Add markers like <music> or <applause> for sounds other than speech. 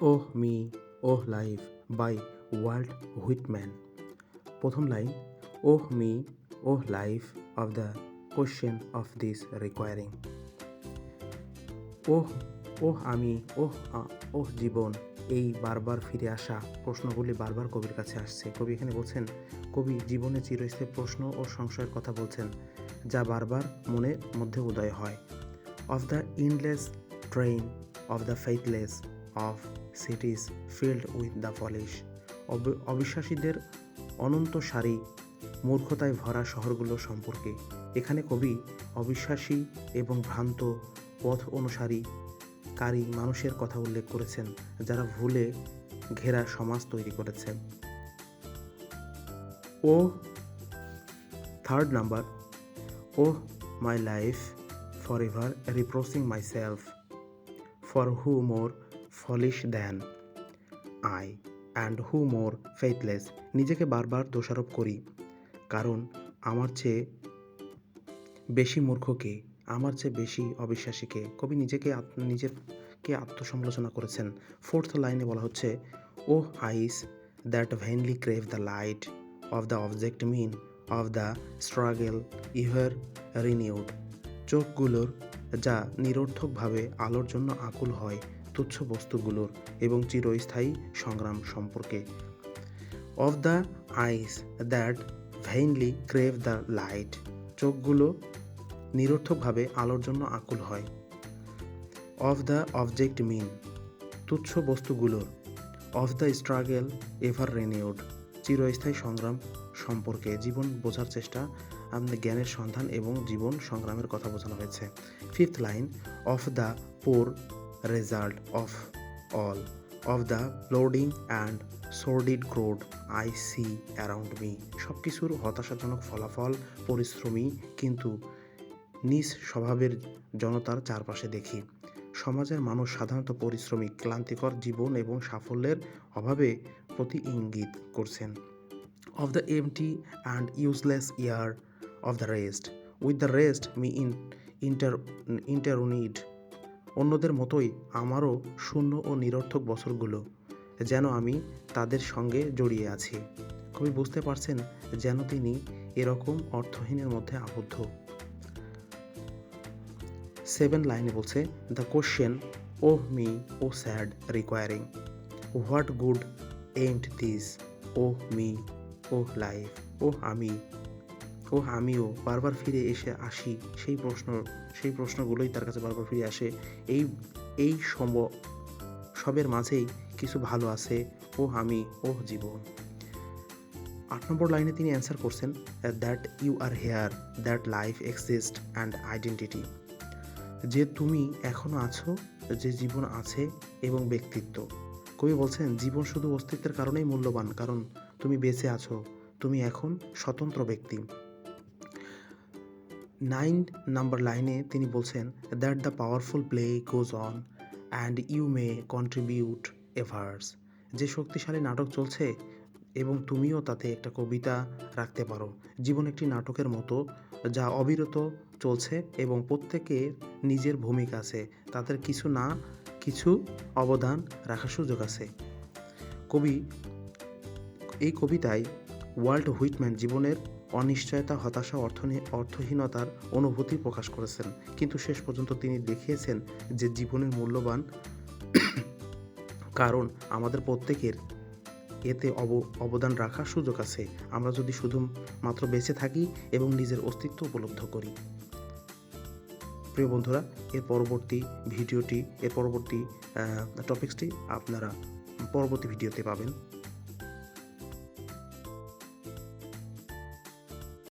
Oh me, oh life by Walt Whitman. প্রথম line, oh me, oh life of the question of this requiring. Oh oh আমি, oh ওহ জীবন, এই বারবার ফিরে আসা প্রশ্নগুলি বারবার কবির কাছে আসছে। কবি এখানে বলছেন, কবি জীবনে চিরস্থায়ী প্রশ্ন ও সংশয়ের কথা বলছেন, যা বারবার মনের মধ্যে উদয় হয়। Of the endless train of the faithless, of cities filled with the foolish অবিশ্বাসীদের অনন্ত সারি মূর্খতায় ভরা শহরগুলো সম্পর্কে। এখানে কবি অবিশ্বাসী এবং ভ্রান্ত পথ অনুসারী কারী মানুষের কথা উল্লেখ করেছেন, যারা ভুলে ঘেরা সমাজ তৈরি করেছেন। ও third number oh my life for ever reproaching myself for who more foolish than. I and who more faithless, নিজেকে বারবার দোষারোপ করি। কারণ আমার চেয়ে বেশি মূর্খকে আমার চেয়ে বেশি অবিশ্বাসীকে কবি নিজেকে নিজেকে আত্মসমালোচনা করেছেন। ফোর্থ লাইনে বলা হচ্ছে O eyes that vainly crave the light of the object mean of the struggle ere renewed. চোখগুলোর যা নিরর্থকভাবে আলোর জন্য আকুল হয় তুচ্ছ বস্তুগুলোর এবং চিরস্থায়ী সংগ্রাম সম্পর্কে। Of the eyes that vainly crave the light চোখগুলো নিরর্থকভাবে আলোর জন্য আকুল হয়। অফ দ্য অবজেক্ট মিন তুচ্ছ বস্তুগুলোর। Of the struggle ever renewed চিরস্থায়ী সংগ্রাম সম্পর্কে জীবন বোঝার চেষ্টা জ্ঞানের সন্ধান এবং জীবন সংগ্রামের কথা বোঝানো হয়েছে। Fifth line of the poor result of all of the plodding and sordid crowd I see around me সব কিছুর হতাশাজনক ফলাফল, পরিশ্রমী কিন্তু নিজ স্বভাবের জনতার চারপাশে দেখি। সমাজের মানুষ সাধারণত পরিশ্রমী, ক্লান্তিকর জীবন এবং সাফল্যের অভাবে প্রতি ইঙ্গিত করছেন। Of the empty and useless year of the rest with the rest me in inter intertwined অন্যদের মতোই আমারও শূন্য ও নিরর্থক বছরগুলো, যেন আমি তাদের সঙ্গে জড়িয়ে আছি। কবি বুঝতে পারছেন যেন তিনি এরকম অর্থহীনের মধ্যে আবদ্ধ। সেভেন লাইনে বলছে, the question oh me, oh sad requiring. What good and this? Oh me oh life oh আমি। ও আমিও বারবার ফিরে এসে আসি সেই প্রশ্ন, সেই প্রশ্নগুলোই তার কাছে বারবার ফিরে আসে। এই এই সম, সবের মাঝেই কিছু ভালো আছে, ও আমি, ও জীবন। আট নম্বর লাইনে তিনি অ্যান্সার করছেন that you are here that life exist and identity যে তুমি এখনও আছো, যে জীবন আছে এবং ব্যক্তিত্ব। কবি বলছেন, জীবন শুধু অস্তিত্বের কারণেই মূল্যবান, কারণ তুমি বেঁচে আছো, তুমি এখন স্বতন্ত্র ব্যক্তি। নাইন নাম্বার লাইনে তিনি বলছেন that the powerful play goes on and you may contribute a verse যে শক্তিশালী নাটক চলছে এবং তুমিও তাতে একটা কবিতা রাখতে পারো। জীবন একটি নাটকের মতো যা অবিরত চলছে এবং প্রত্যেকের নিজের ভূমিকা আছে। তাদের কিছু না কিছু অবদান রাখার সুযোগ আছে। কবি, এই কবিতায় ওয়ার্ল্ড হুইটম্যান জীবনের অনিশ্চয়তা, হতাশা অর্থহীনতার অনুভূতি প্রকাশ করেছেন। কিন্তু শেষ পর্যন্ত তিনি দেখিয়েছেন যে জীবনের মূল্যবান <coughs> কারণ আমাদের প্রত্যেকের এতে অব, অবদান রাখার সুযোগ আছে। আমরা যদি শুধু মাত্র বেঁচে থাকি এবং নিজের অস্তিত্ব উপলব্ধ করি। প্রিয় বন্ধুরা, এর পরবর্তী ভিডিওটি, এর পরবর্তী টপিক্সটি আপনারা পরবর্তী ভিডিওতে পাবেন।